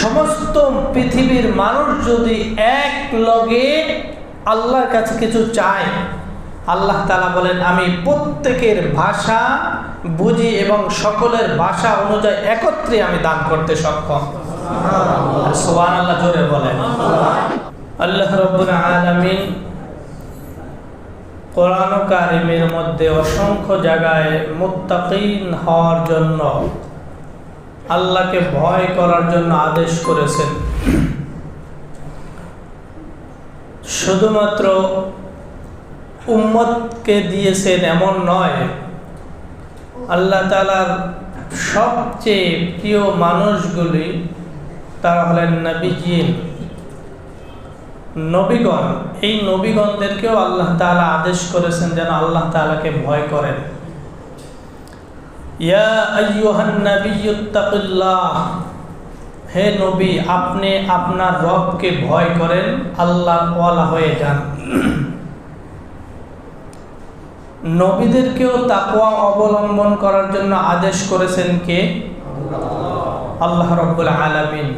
সমস্ত পৃথিবীর মানুষ যদি এক লগে আল্লাহর কাছে কিছু চায়, আল্লাহ তালা বলেন, আমি প্রত্যেকের ভাষা বুঝি এবং সকলের ভাষা অনুযায়ী একত্রে আমি দান করতে সক্ষম। সোহান আল্লাহ জোরে বলেন। আল্লাহ রব্বুল আলমিন কোরআন কারিমের মধ্যে অসংখ্য জায়গায় মুত্তাকিন হওয়ার জন্য আল্লাহকে ভয় করার জন্য আদেশ করেছেন। শুধুমাত্র উম্মতকে দিয়েছেন এমন নয়, আল্লাহ তালার সবচেয়ে প্রিয় মানুষগুলি তারা হলেন নবীজিন নবীগণ, এই নবীগণদেরকেও আল্লাহ তালা আদেশ করেছেন যেন আল্লাহ তাআলাকে ভয় করেন। ইয়া আইয়ুহান নাবিয়্যুত্তাকিল্লাহ। হে নবী, আপনি আপনার রবকে ভয় করেন আল্লাহ ওয়ালা হয়ে যান। নবীদেরকেও তাকওয়া অবলম্বন করার জন্য আদেশ করেছেন কে? আল্লাহ রব্বুল আলামিন।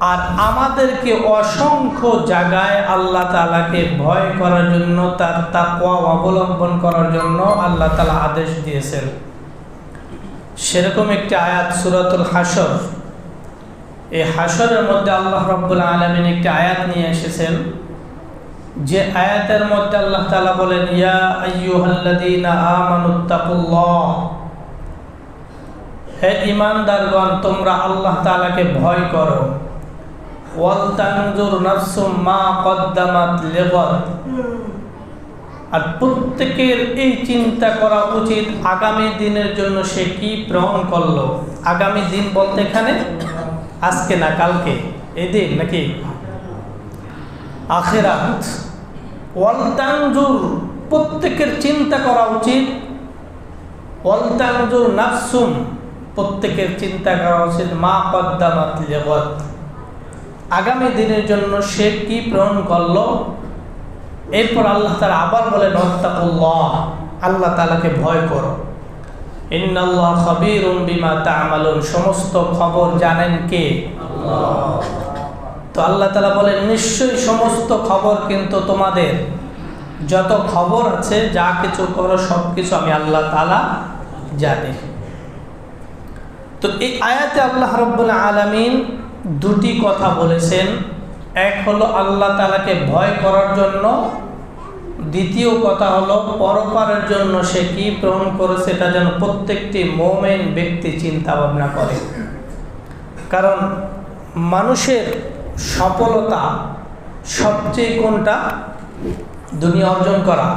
আর আমাদেরকে অসংখ্য জায়গায় আল্লাহ তালাকে ভয় করার জন্য, তার তাকওয়া অবলম্বন করার জন্য আল্লাহ তালা আদেশ দিয়েছেন। সেরকম একটি আয়াত সুরাতুল হাসর এই হাসরের মধ্যে আল্লাহ রব্বুল আলমিন একটি আয়াত নিয়ে এসেছেন। যে আয়াতের মধ্যে আল্লাহ তালা বলেন, ইয়া আমানুত্তাকুল্লাহ হে ইমানদারগণ তোমরা আল্লাহ তাআলাকে ভয় করো। ওয়ালতানজুর নাফসুম মা কদ্দামাত আর প্রত্যেকের এই চিন্তা করা উচিত আগামী দিনের জন্য সে কি করল? আগামী দিন বলতে এখানে আজকে না কালকে? এই দিন নাকি? আখেরাত। প্রত্যেকের চিন্তা করা উচিত নাফসুম, প্রত্যেকের চিন্তা করা উচিত মা কদ্দামাত লিগাদ। আগামী দিনের জন্য সে কি প্রেরণ করল? এরপর আল্লাহ তালা আবার বলে নত্তাকুল্লাহ আল্লাহ তালাকে ভয় করো। ইন্নাল্লাহ খবির বিমা তামালুন। সমস্ত খবর জানেন কে? তো আল্লাহ তালা বলেন, নিশ্চয়ই সমস্ত খবর কিন্তু তোমাদের। যত খবর আছে, যা কিছু করো সব কিছু আমি আল্লাহ তালা জানি। তো এই আয়াতে আল্লাহ রব্বুল আলমিন দুটি কথা বলেছেন। এক হলো আল্লাহ তালাকে ভয় করার জন্য। দ্বিতীয় কথা হলো পরপারের জন্য সে কি গ্রহণ করে সেটা যেন প্রত্যেকটি মোমেন ব্যক্তি চিন্তা ভাবনা করে। কারণ মানুষের সফলতা সবচেয়ে কোনটা? দুনিয়া অর্জন করা।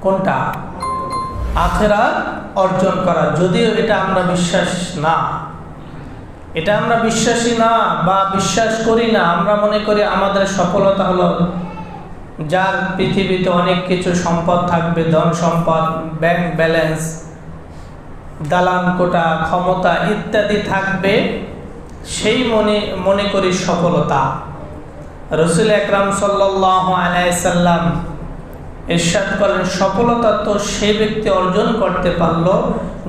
কোনটা? আখেরা অর্জন করা। যদিও এটা আমরা বিশ্বাস না এটা আমরা বিশ্বাসী না বা বিশ্বাস করি না, আমরা মনে করি আমাদের সফলতা হলো যার পৃথিবীতে অনেক কিছু সম্পদ থাকবে, ধন সম্পদ ব্যাংক ব্যালেন্স দালান কোটা, ক্ষমতা ইত্যাদি থাকবে, সেই মনে মনে করি সফলতা। রসুল একরাম সাল্লাহ আলাইসাল্লাম এরশাদ করেন সফলতা তো সে ব্যক্তি অর্জন করতে পারল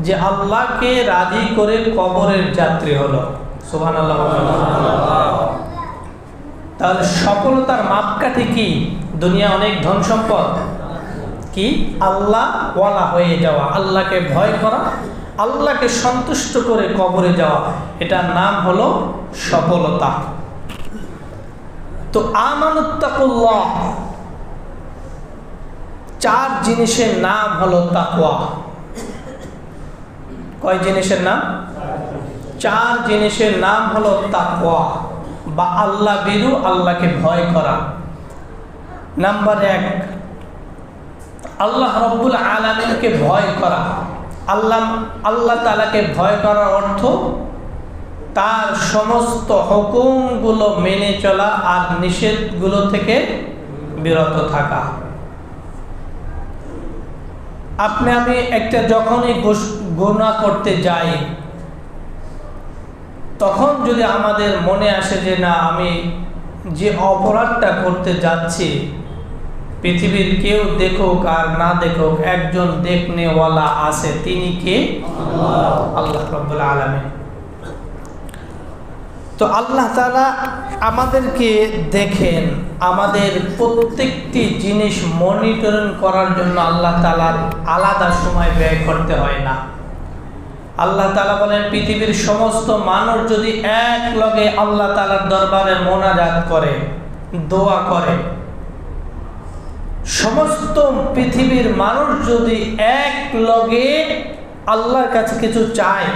যে আল্লাহকে রাজি করে কবরের যাত্রী হলো। সুহান আল্লাহ তাহলে সফলতার মাপকাঠি কি? দুনিয়া অনেক ধন সম্পদ কি? আল্লাহ ওয়ালা হয়ে যাওয়া, আল্লাহকে ভয় করা, আল্লাহকে সন্তুষ্ট করে কবরে যাওয়া, এটার নাম হলো সফলতা। তো আমানুত্তাকুল্লাহ। চার জিনিসের নাম হলো তাকওয়া। কয় জিনিসের নাম? চার জিনিসের নাম হলো তাকওয়া। বা আল্লাহ বিরু আল্লাহকে ভয় করা। নাম্বার এক, আল্লাহ রব্বুল আলমিনকে ভয় করা। আল্লাহ আল্লাহ তালাকে ভয় করার অর্থ তার সমস্ত হুকুমগুলো মেনে চলা আর নিষেধগুলো থেকে বিরত থাকা। আপনি, আমি একটা যখনই গোনা করতে যাই, তখন যদি আমাদের মনে আসে যে না, আমি যে অপরাধটা করতে যাচ্ছি, পৃথিবীর কেউ দেখুক আর না দেখুক, একজন দেখনেওয়ালা আছে, তিনি কে? আল্লাহ। রব্বুল আলমী তো আল্লাহ তালা আমাদেরকে দেখেন আমাদের প্রত্যেকটি জিনিস মনিটরিং করার জন্য আল্লাহ তালার আলাদা সময় ব্যয় করতে হয় না। আল্লাহ তালা বলেন, পৃথিবীর সমস্ত মানুষ যদি এক লগে আল্লাহ তালার দরবারে মোনাজাত করে, দোয়া করে, সমস্ত পৃথিবীর মানুষ যদি এক লগে আল্লাহর কাছে কিছু চায়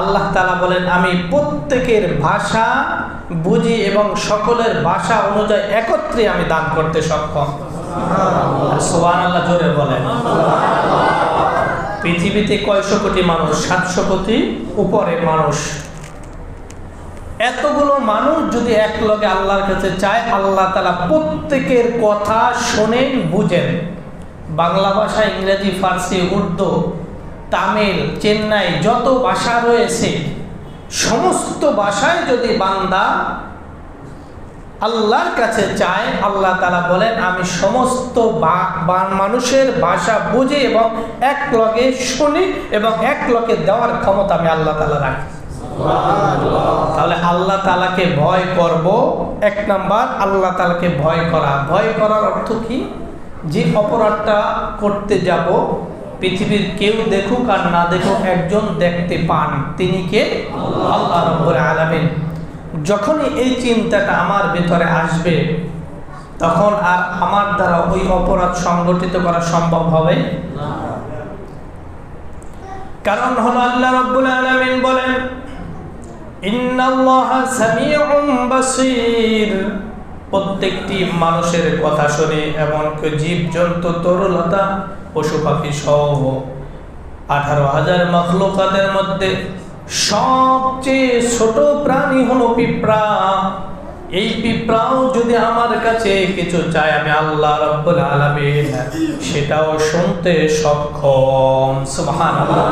আল্লাহ তালা বলেন, আমি প্রত্যেকের ভাষা বুঝি এবং সকলের ভাষা অনুযায়ী একত্রে আমি দান করতে সক্ষম। সোহান আল্লাহ জোরে বলেন। পৃথিবীতে কয়শো কোটি মানুষ, সাতশো কোটি উপরে মানুষ। এতগুলো মানুষ যদি এক লগে আল্লাহর কাছে চায়, আল্লাহ তালা প্রত্যেকের কথা শোনেন, বুঝেন। বাংলা ভাষা, ইংরেজি, ফার্সি, উর্দু তামিল, চেন্নাই, যত ভাষা রয়েছে, সমস্ত ভাষায় যদি বান্দা আল্লাহর কাছে চায়, আল্লাহ তালা বলেন, আমি সমস্ত মানুষের ভাষা বুঝি এবং এক লগে শুনি এবং এক লগে দেওয়ার ক্ষমতা আমি আল্লাহ তালা রাখি। তাহলে আল্লাহ তালাকে ভয় করব। এক নাম্বার, আল্লাহ তালাকে ভয় করা। ভয় করার অর্থ কি? যে অপরাধটা করতে যাব পৃথিবীর কেউ দেখুক আর না দেখুক একজন দেখতে পান। তিনি কে? আল্লাহ রব্বুল আলামিন। যখনই এই চিন্তাটা আমার ভিতরে আসবে, তখন আর আমার দ্বারা ওই অপরাধ সংগঠিত করা সম্ভব হবে? কারণ হলো আল্লাহ রব্বুল আলামিন বলেন, ইন্নাল্লাহা সামিউম বাসীর। প্রত্যেকটি মানুষের কথা শুনে এমনকি জীবজন্তু, তরুলতা পশু পাখি সহ আঠারো হাজার মখলুকাতের মধ্যে সবচেয়ে ছোট প্রাণী হলো পিঁপড়া। এই পিঁপড়াও যদি আমার কাছে কিছু চায়, আমি আল্লাহ রব্বুল আলামিন সেটাও শুনতে সক্ষম। সুবহানাল্লাহ।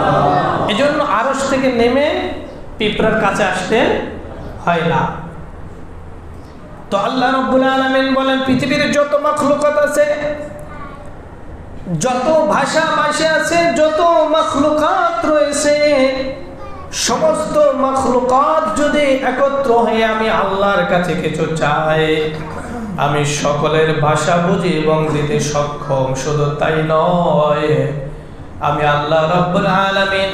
এজন্য আরশ থেকে নেমে পিঁপড়ার কাছে আসতে হয় না। তো আল্লাহ রব্বুল আলামিন বলেন, পৃথিবীর যত মাখলুকাত আছে, যত ভাষা ভাষা আছে, যত মাখলুকাত রয়েছে, সমস্ত মখলুকাত যদি একত্র হয়ে আমি আল্লাহর কাছে কিছু চাই, আমি সকলের ভাষা বুঝি এবং দিতে সক্ষম। শুধু তাই নয়, আমি আল্লাহ রব্বুল আলমিন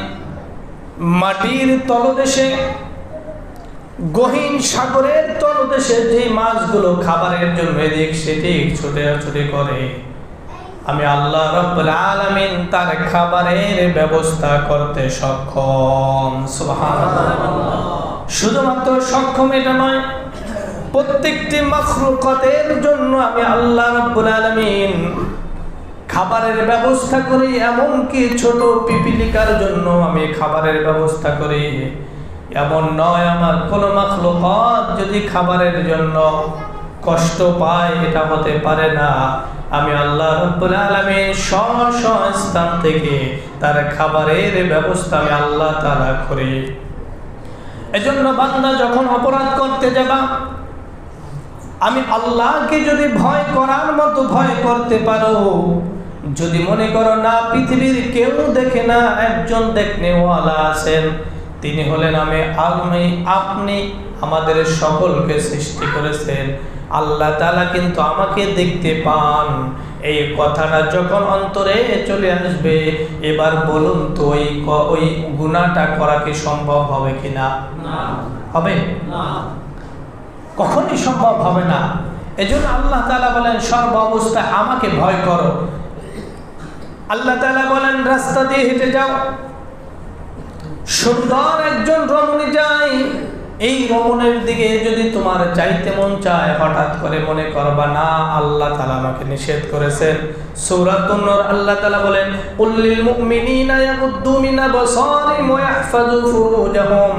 মাটির তলদেশে গহীন সাগরের তলদেশে যে মাছগুলো খাবারের জন্য এদিক সেদিক ছুটে ছুটে করে, আমি আল্লাহ রব্বুল আলামিন তার খাবারের ব্যবস্থা করতে সক্ষম। সুবহানাল্লাহ। শুধুমাত্র সক্ষম এটা নয়, প্রত্যেকটি মখলুকতের জন্য আমি আল্লাহ রব্বুল আলামিন খাবারের ব্যবস্থা করি, এমনকি ছোট পিপিলিকার জন্য আমি খাবারের ব্যবস্থা করি। এমন নয় আমার, কোনো মখলুকত যদি খাবারের জন্য কষ্ট পায়, এটা হতে পারে না। আমি আল্লাহ স্থান থেকে তার খাবারের ব্যবস্থা আমি আল্লাহ তাআলা করি। এজন্য বান্দা যখন অপরাধ করতে যাবা, আমি আল্লাহকে যদি ভয় করার মতো ভয় করতে পারো, যদি মনে করো না, পৃথিবীর কেউ দেখে না, একজন দেখনেওয়ালা আছেন তিনি হলেন আমি আমি আপনি আমাদের সকলকে সৃষ্টি করেছেন। আল্লাহ তালা কিন্তু আমাকে দেখতে পান। এই কথাটা যখন অন্তরে চলে আসবে এবার বলুন তো ওই ওই গুণাটা করা কি সম্ভব হবে কিনা? হবে? কখনই সম্ভব হবে না। এজন্য আল্লাহ তালা বলেন সর্ব অবস্থায় আমাকে ভয় করো। আল্লাহ তালা বলেন রাস্তা দিয়ে হেঁটে যাও। সুন্দর একজন রমণী যায় এই রমণের দিকে যদি তোমার চাইতে মন চায়, হঠাৎ করে মনে করবা, না, আল্লাহ তালা আমাকে নিষেধ করেছেন। সৌরাতুন্নর আল্লাহ তালা বলেন উল্লিল মুমিনিনা ইয়াগুদ্দু মিন ইয়াহফাযু ফুরুজাহুম।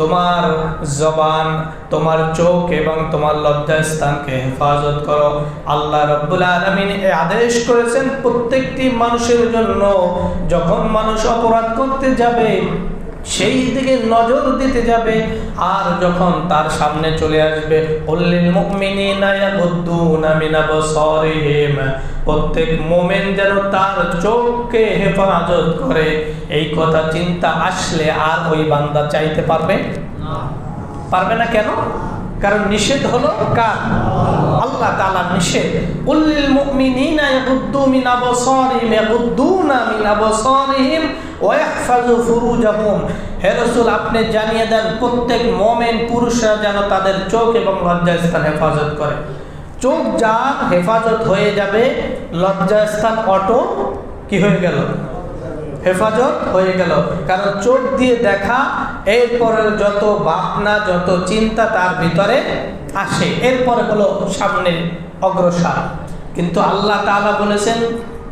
তোমার জবান, তোমার চোখ এবং তোমার লজ্জা স্থানকে হেফাজত করো। আল্লাহ রব্বুল আলমিন এ আদেশ করেছেন প্রত্যেকটি মানুষের জন্য, যখন মানুষ অপরাধ করতে যাবে সেই দিকে নজর দিতে যাবে। আর যখন তার সামনে চলে আসবে প্রত্যেক মোমেন যেন তার চোখকে হেফাজত করে। এই কথা চিন্তা আসলে আর ওই বান্দা চাইতে পারবে? পারবে না কেন? কারণ নিষেধ হলো কার? আল্লাহ তালা নিষেধ। উল্লিল মুমিনিনা ইয়াগুদ্দু মিন আবসারিহিম ইয়াগুদ্দুনা মিন আবসারিহিম ওয়া ইয়াহফাজু ফুরুজাহুম। হে রাসূল, আপনি জানিয়ে দেন, প্রত্যেক মুমিন পুরুষরা যেন তাদের চোখ এবং লজ্জাস্থান হেফাজত করে। চোখ যার হেফাজত হয়ে যাবে, লজ্জাস্থান অটো কি হয়ে গেল? হেফাজত হয়ে গেল। কারণ চোখ দিয়ে দেখা এরপরে যত ভাবনা, যত চিন্তা তার ভিতরে আসে। এরপরে হলো সামনে অগ্রসর। কিন্তু আল্লাহ তাআলা বলেছেন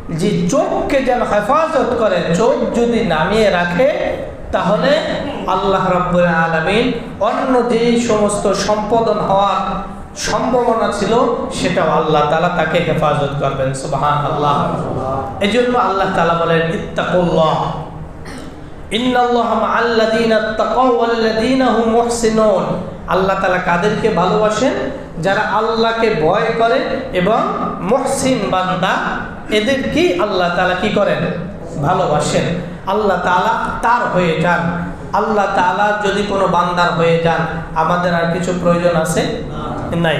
যে, চোখকে যেন হেফাজত করে, চোখ যদি নামিয়ে রাখে, তাহলে আল্লাহ রব্বুল আলমিন অন্য যেই সমস্ত সম্পাদন হওয়ার সম্ভাবনা ছিল, সেটাও আল্লাহ তালা তাকে হেফাজত করবেন। সুবাহান আল্লাহ এই জন্য আল্লাহ তালা বলেন, ইত্তাকুল্লাহ। আল্লাহ তাআলা কাদেরকে ভালোবাসেন? যারা আল্লাহকে ভয় করে এবং মুহসিন বান্দা, এদেরকেই আল্লাহ তাআলা কি করেন? ভালোবাসেন। আল্লাহ তাআলা তার হয়ে যান। আল্লাহ তাআলা যদি কোনো বান্দার হয়ে যান, আমাদের আর কিছু প্রয়োজন আছে? নাই।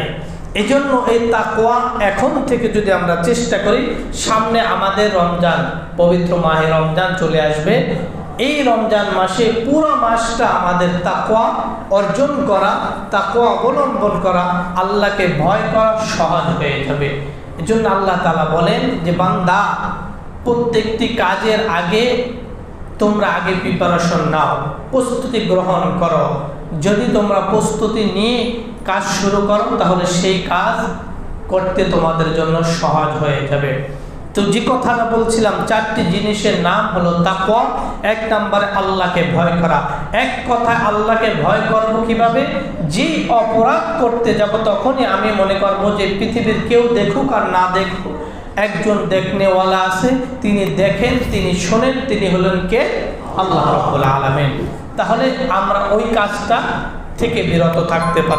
এই জন্য এই তাকোয়া এখন থেকে যদি আমরা চেষ্টা করি, সামনে আমাদের রমজান, পবিত্র মাহে রমজান চলে আসবে। এই রমজান মাসে পুরো মাসটা আমাদের তাকোয়া অর্জন করা তাকোয়া অবলম্বন করা আল্লাহকে ভয় করা সহজ হয়ে যাবে। এই জন্য আল্লাহ তালা বলেন যে, বান্দা, প্রত্যেকটি কাজের আগে তোমরা আগে প্রিপারেশন নাও, প্রস্তুতি গ্রহণ করো। যদি তোমরা প্রস্তুতি নিয়ে কাজ শুরু করো, তাহলে সেই কাজ করতে তোমাদের জন্য সহজ হয়ে যাবে। তো যে কথাটা বলছিলাম, চারটি জিনিসের নাম হলো তাকওয়া এক নম্বরে আল্লাহকে ভয় করা। এক কথায় আল্লাহকে ভয় করব কীভাবে? যে অপরাধ করতে যাব তখনই আমি মনে করব যে পৃথিবীর কেউ দেখুক আর না দেখুক। একজন দেখনেওয়ালা আছে, তিনি দেখেন, তিনি শোনেন, তিনি হলেন কে? আল্লাহ রব্বুল আলমেন। তাহলে আমরা ওই কাজটা থেকে বিরত থাকতে পারি